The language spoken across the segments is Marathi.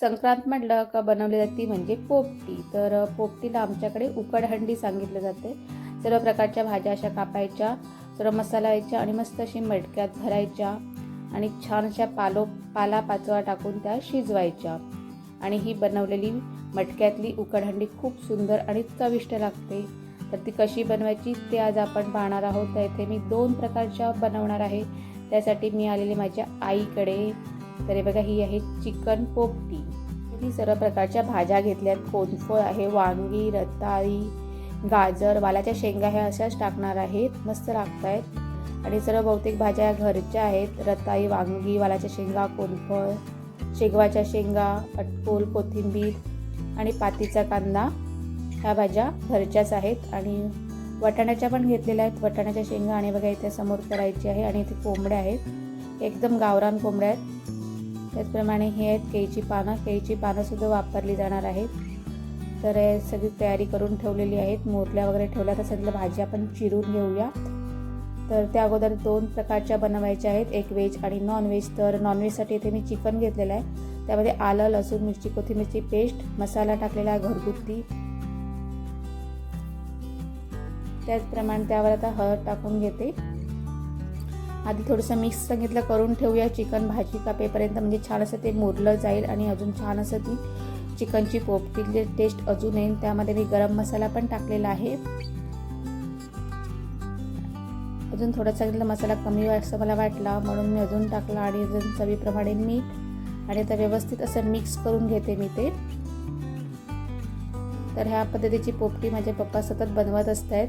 संक्रांत म्हटलं का बनवली जाते म्हणजे पोपटी. तर पोपटीला आमच्याकडे उकडहंडी सांगितलं जाते. सर्व प्रकारच्या भाज्या अशा कापायच्या सर्व मसाला यायच्या आणि मस्त अशी मडक्यात भरायच्या आणि छान अशा पालो पाला पाचवा टाकून त्या शिजवायच्या. आणि ही बनवलेली मटक्यातली उकडहंडी खूप सुंदर आणि चविष्ट लागते. तर ती कशी बनवायची ते आज आपण पाहणार आहोत. तर इथे मी दोन प्रकारच्या बनवणार आहे. त्यासाठी मी आलेले माझ्या आईकडे. तर हे बघा ही आहे चिकन पोपटी. ही सर्व प्रकारच्या भाज्या घेतल्यात. कोनफळ आहे वांगी रताळी गाजर वालाच्या शेंगा ह्या अशाच टाकणार आहेत. मस्त लागत आहेत आणि सर्व बहुतेक भाज्या घरच्या आहेत. रताळी वांगी वालाच्या शेंगा कोनफळ शेगवाच्या शेंगा अटकोल कोथिंबीर आणि पातीचा कांदा ह्या भाज्या घरच्याच आहेत. आणि वाटाण्याच्या पण घेतलेल्या आहेत. वाटाण्याच्या शेंगा आणि बघा इथे समोर करायची आहे आणि इथे कोंबड्या आहेत. एकदम गावरान कोंबड्या आहेत. त्याचप्रमाणे हे आहेत केळीची पानं. केळीची पानंसुद्धा वापरली जाणार आहेत. तर हे सगळी तयारी करून ठेवलेली आहेत. मोरल्या वगैरे ठेवल्या तर सगळं भाज्या आपण चिरून घेऊया. तर त्या अगोदर दोन प्रकारच्या बनवायच्या आहेत. एक व्हेज आणि नॉन व्हेज तर नॉनव्हेजसाठी इथे मी चिकन घेतलेलं आहे. त्यामध्ये आलं लसूण मिरची कोथिंबीरची पेस्ट मसाला टाकलेला आहे घरगुती. त्याचप्रमाणे त्यावर आता हळद टाकून घेते. आधी थोडंसं मिक्स सांगितलं करून ठेवूया चिकन भाजी कापेपर्यंत. म्हणजे छान असं ते मुरलं जाईल आणि अजून छान असं ती चिकनची पोपटीची टेस्ट अजून येईल त्यामध्ये मी गरम मसाला पण टाकलेला आहे. अजून थोडा सांगितलं मसाला कमी असं मला वाटला म्हणून मी अजून टाकला आणि अजून चवीप्रमाणे मीठ आणि आता व्यवस्थित असं मिक्स करून घेते मी ते. तर ह्या पद्धतीची पोपटी माझे पप्पा सतत बनवत असत आहेत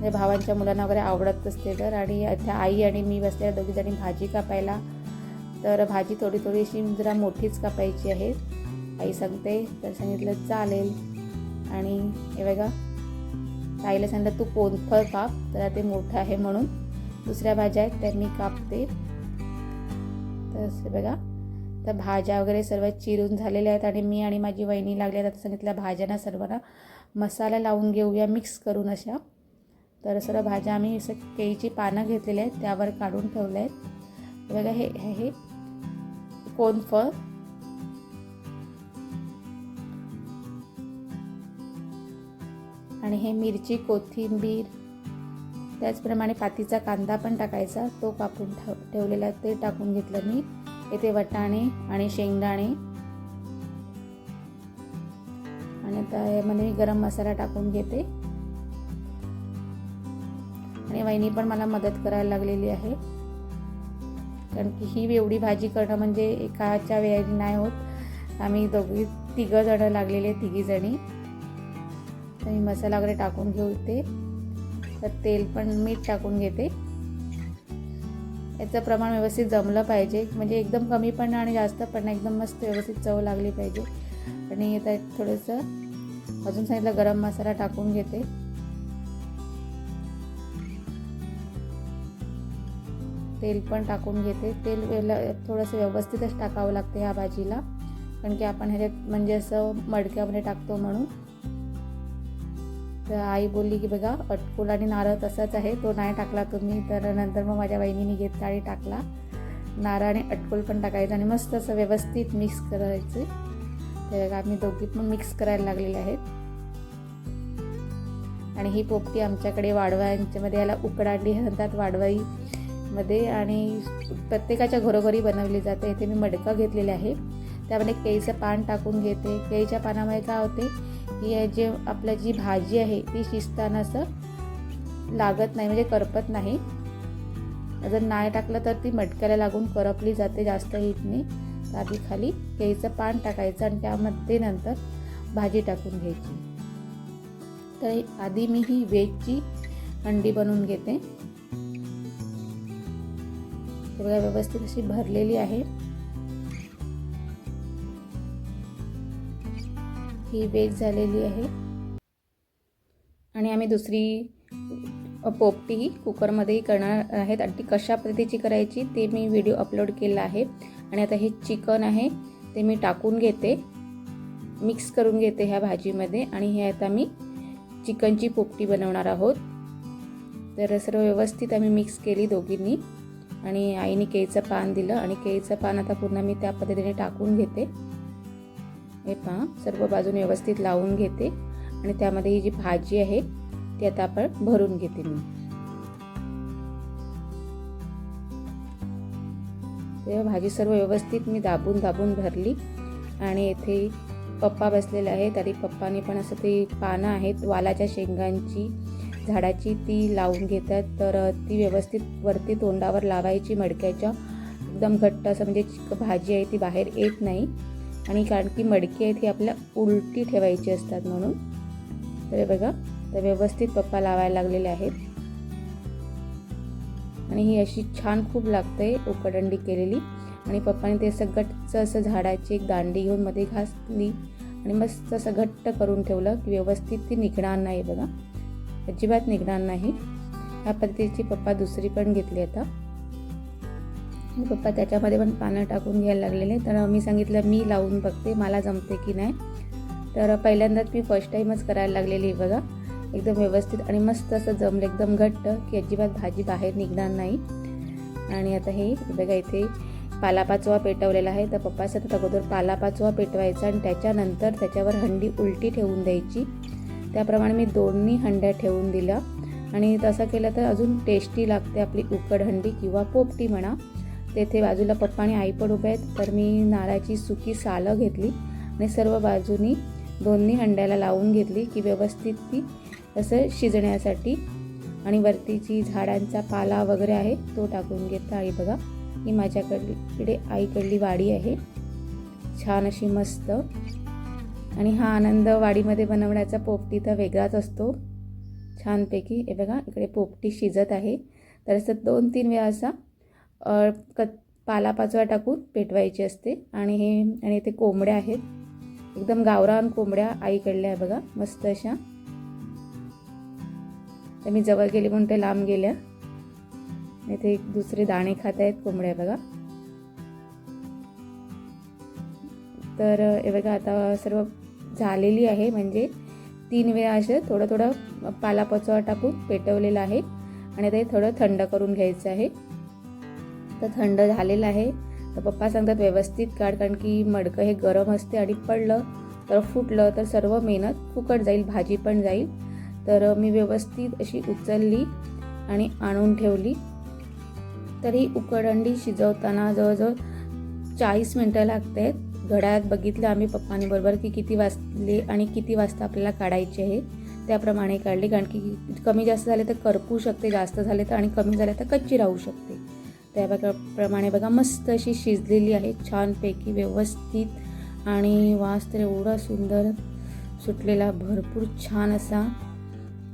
म्हणजे भावांच्या मुलांना वगैरे आवडत असते तर. आणि त्या आई आणि मी बसल्या दोघीजणी भाजी कापायला. तर भाजी थोडी थोडीशी जरा मोठीच कापायची आहे. आई सांगते तर सांगितलं चालेल. आणि हे बघा आईला सांगितलं तू कोणफळ काप. तर ते मोठं आहे म्हणून दुसऱ्या भाज्या आहेत त्या मी कापते. तर बघा तर भाज्या वगैरे सर्व चिरून झालेल्या आहेत आणि मी आणि माझी वहिनी लागल्या तर सांगितल्या भाज्यांना सर्वांना मसाला लावून घेऊया मिक्स करून अशा. तर सर्व भाज्या आम्ही असं केळीची पानं घेतलेली आहेत त्यावर काढून ठेवले आहेत. बघा हे हे कोनफळ आणि हे मिरची कोथिंबीर. त्याचप्रमाणे पातीचा कांदा पण टाकायचा तो कापून ठेव ठेवलेला ते टाकून घेतलं मी. येथे वटाणे आणि शेंगदाणे. आणि आता यामध्ये मी गरम मसाला टाकून घेते. आणि वहिनी पण मला मदत करायला लागलेली आहे. कारण की ही एवढी भाजी करणं म्हणजे एकाच्या वेळी नाही होत. आम्ही दोघी तिघं जणं लागलेले तिघी जणी. तर मी मसाला वगैरे टाकून घेऊ ते तर तेल पण मीठ टाकून घेते. याचं प्रमाण व्यवस्थित जमलं पाहिजे. म्हणजे एकदम कमी पण आणि जास्त पण एकदम मस्त व्यवस्थित चव लागली पाहिजे. आणि आता थोडंसं अजून सांगितलं गरम मसाला टाकून घेते. तेल पण टाकून घेते. तेल थोडंसं व्यवस्थितच टाकावं लागतं ह्या भाजीला. कारण की आपण ह्याच्यात म्हणजे असं मडक्यामध्ये टाकतो म्हणून. तर आई बोलली की बघा अटकूल आणि नारळ तसाच आहे. तो नाही टाकला तुम्ही तर नंतर मग माझ्या बहिणीने घेतला आणि टाकला. नारळ आणि अटकूल पण टाकायचं आणि मस्त असं व्यवस्थित मिक्स करायचे. तर आम्ही दोघी पण मिक्स करायला लागलेले आहेत. आणि ही पोपटी आमच्याकडे वाडवायांच्यामध्ये याला उकडांडी म्हणतात मध्ये आणि प्रत्येकाच्या घरोघरी बनवली जाते. इथे मी मडकं घेतलेले आहे. त्यामध्ये केळीचं पान टाकून घेते. केळीच्या पानामुळे काय होते की जे आपलं जी भाजी आहे ती शिजताना असं लागत नाही म्हणजे करपत नाही. जर नाही टाकलं तर ती मटक्याला लागून करपली जाते जास्त हिटने. तर आधी खाली केळीचं पान टाकायचं आणि त्यामध्ये नंतर भाजी टाकून घ्यायची. तर आधी मी ही वेजची अंडी बनवून घेते. बघा व्यवस्थित अशी भरलेली आहे. ही वेज झालेली आहे. आणि आम्ही दुसरी पोपटी ही कुकरमध्येही करणार आहेत. आणि ती कशा पद्धतीची करायची ते मी व्हिडिओ अपलोड केला आहे. आणि आता हे चिकन आहे ते मी टाकून घेते. मिक्स करून घेते ह्या भाजीमध्ये. आणि हे आता मी चिकनची पोपटी बनवणार आहोत. तर सर्व व्यवस्थित आम्ही मिक्स केली दोघींनी. आणि आईने केळीचं पान दिलं आणि केळीचं पान आता पूर्ण मी त्या पद्धतीने टाकून घेते. हे पहा सर्व बाजूने व्यवस्थित लावून घेते आणि त्यामध्ये ही जी भाजी आहे ती आता आपण भरून घेते मी. तेव्हा भाजी सर्व व्यवस्थित मी दाबून दाबून भरली आणि येथे पप्पा बसलेले आहेत. आणि पप्पाने पण असं ते पानं आहेत वालाच्या शेंगांची झाडाची ती लावून घेतात तर ती व्यवस्थित वरती तोंडावर लावायची मडक्याच्या. एकदम घट्ट असं म्हणजे भाजी आहे ती बाहेर येत नाही. आणि कारण की मडकी आहे ती आपल्या उलटी ठेवायची असतात म्हणून. तर बघा तर व्यवस्थित पप्पा लावायला लागलेले आहेत. आणि ही अशी छान खूप लागते उकडंडी केलेली. आणि पप्पाने ते असं असं झाडाची एक दांडी घेऊन मध्ये घासली. आणि मस्त असं घट्ट करून ठेवलं की व्यवस्थित ती निघणार नाही बघा. अजिबात निघणार नाही. ह्या पद्धतीची पप्पा दुसरी पण घेतली आता. पप्पा त्याच्यामध्ये पण पानं टाकून घ्यायला लागलेले तर मी सांगितलं मी लावून बघते मला जमते की नाही. तर पहिल्यांदाच मी फर्स्ट टाईमच करायला लागलेली बघा. एकदम व्यवस्थित आणि मस्त असं जमलं एकदम घट्ट की अजिबात भाजी बाहेर निघणार नाही. आणि आता हे बघा इथे पालापाचोवा पेटवलेला आहे. तर पप्पा सतत अगोदर पालापाचोवा पेटवायचा आणि त्याच्यानंतर त्याच्यावर हंडी उलटी ठेवून द्यायची. त्याप्रमाणे मी दोन्ही हंड्या ठेवून दिल्या. आणि तसं केलं तर अजून टेस्टी लागते आपली उकड हंडी किंवा पोपटी म्हणा. तेथे बाजूला पप्पा आणि आई पण उभे आहेत. तर मी नारळाची सुकी सालं घेतली आणि सर्व बाजूनी दोन्ही हंड्याला लावून घेतली की व्यवस्थित ती तसं शिजण्यासाठी. आणि वरतीची झाडांचा पाला वगैरे आहे तो टाकून घेतला. आई बघा ही माझ्याकडली इकडे आईकडली वाडी आहे. छान अशी मस्त. आणि हा आनंद वाडीमध्ये बनवण्याचा पोपटी तर वेगळाच असतो. छानपैकी हे बघा इकडे पोपटी शिजत आहे. तर असं दोन तीन वेळा असा क पालापाचवा टाकून पेटवायची असते. आणि हे आणि इथे कोंबड्या आहेत. एकदम गावरान कोंबड्या आईकडल्या आहे बघा मस्त अशा. तर मी जवळ गेली म्हणून ते लांब गेल्या. इथे एक दुसरे दाणे खात आहेत कोंबड्या बघा. तर हे बघा आता सर्व झालेली आहे. म्हणजे तीन वेळा असे थोडं थोडं पालापचोळा टाकून पेटवलेलं आहे. आणि ते थोडं थंड करून घ्यायचं आहे. तर थंड झालेलं आहे. तर पप्पा सांगतात व्यवस्थित काढ कारण की मडकं हे गरम असते आणि पडलं तर फुटलं तर सर्व मेहनत फुकट जाईल भाजी पण जाईल. तर मी व्यवस्थित अशी उचलली आणि आणून ठेवली. तर ही उकडंडी शिजवताना जवळजवळ चाळीस मिनटं लागत आहेत घड्याळात बघितलं आम्ही पप्पाने बरोबर की किती वाजले आणि किती वाजता आपल्याला काढायचे आहे त्याप्रमाणे काढली. कारण की कमी जास्त झाले तर करपू शकते जास्त झाले तर आणि कमी झाले तर कच्ची राहू शकते. त्याप्रमाणे बघा मस्त अशी शिजलेली आहे छानपैकी व्यवस्थित आणि वास तर एवढा सुंदर सुटलेला भरपूर छान असा.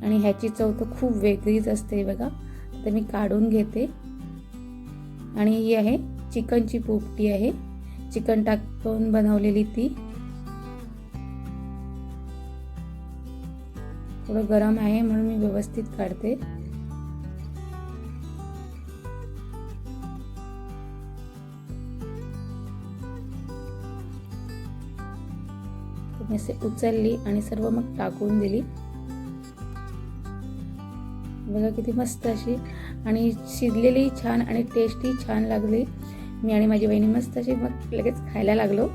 आणि ह्याची चव तर खूप वेगळीच असते बघा. तर मी काढून घेते. आणि ही आहे चिकनची पोपटी आहे. चिकन टाकून बनवलेली ती. थोडं गरम आहे म्हणून मी व्यवस्थित काढते. असे उचलली आणि सर्व मग टाकून दिली. बघा किती मस्त अशी. आणि शिजलेली छान आणि टेस्टी छान लागली. मी आणि माझी बहिणी मस्त अशी मग लगेच खायला लागलो.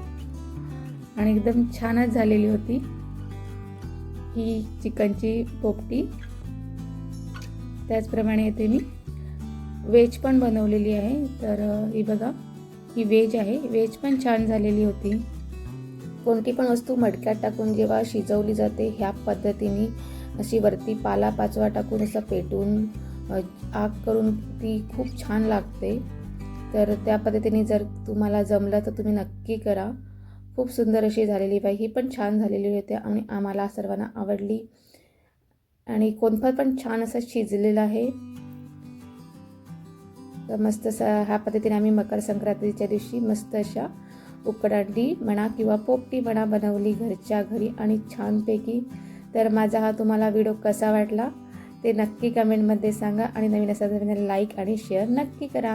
आणि एकदम छानच झालेली होती. ही चिकनची पोपटी. त्याचप्रमाणे येते मी व्हेज पण बनवलेली आहे. तर ही बघा ही वेज आहे. व्हेज पण छान झालेली होती. कोणती पण वस्तू मडक्यात टाकून जेव्हा शिजवली जाते ह्या पद्धतीने अशी वरती पाला पाचवा टाकून असं पेटून आग करून ती खूप छान लागते. तर त्या पद्धतीने जर तुम्हाला जमलं तर तुम्ही नक्की करा. खूप सुंदर अशी झालेली बाई ही पण छान झालेली होती आणि आम्हाला सर्वांना आवडली. आणि कोणफळ पण छान असं शिजलेलं आहे. तर मस्त असा ह्या पद्धतीने आम्ही मकर संक्रांतीच्या दिवशी मस्त अशा उकडांडी म्हणा किंवा पोपटी म्हणा बनवली घरच्या घरी आणि छानपैकी. तर माझा हा तुम्हाला व्हिडिओ कसा वाटला ते नक्की कमेंटमध्ये सांगा आणि नवीन असा लाईक आणि शेअर नक्की करा.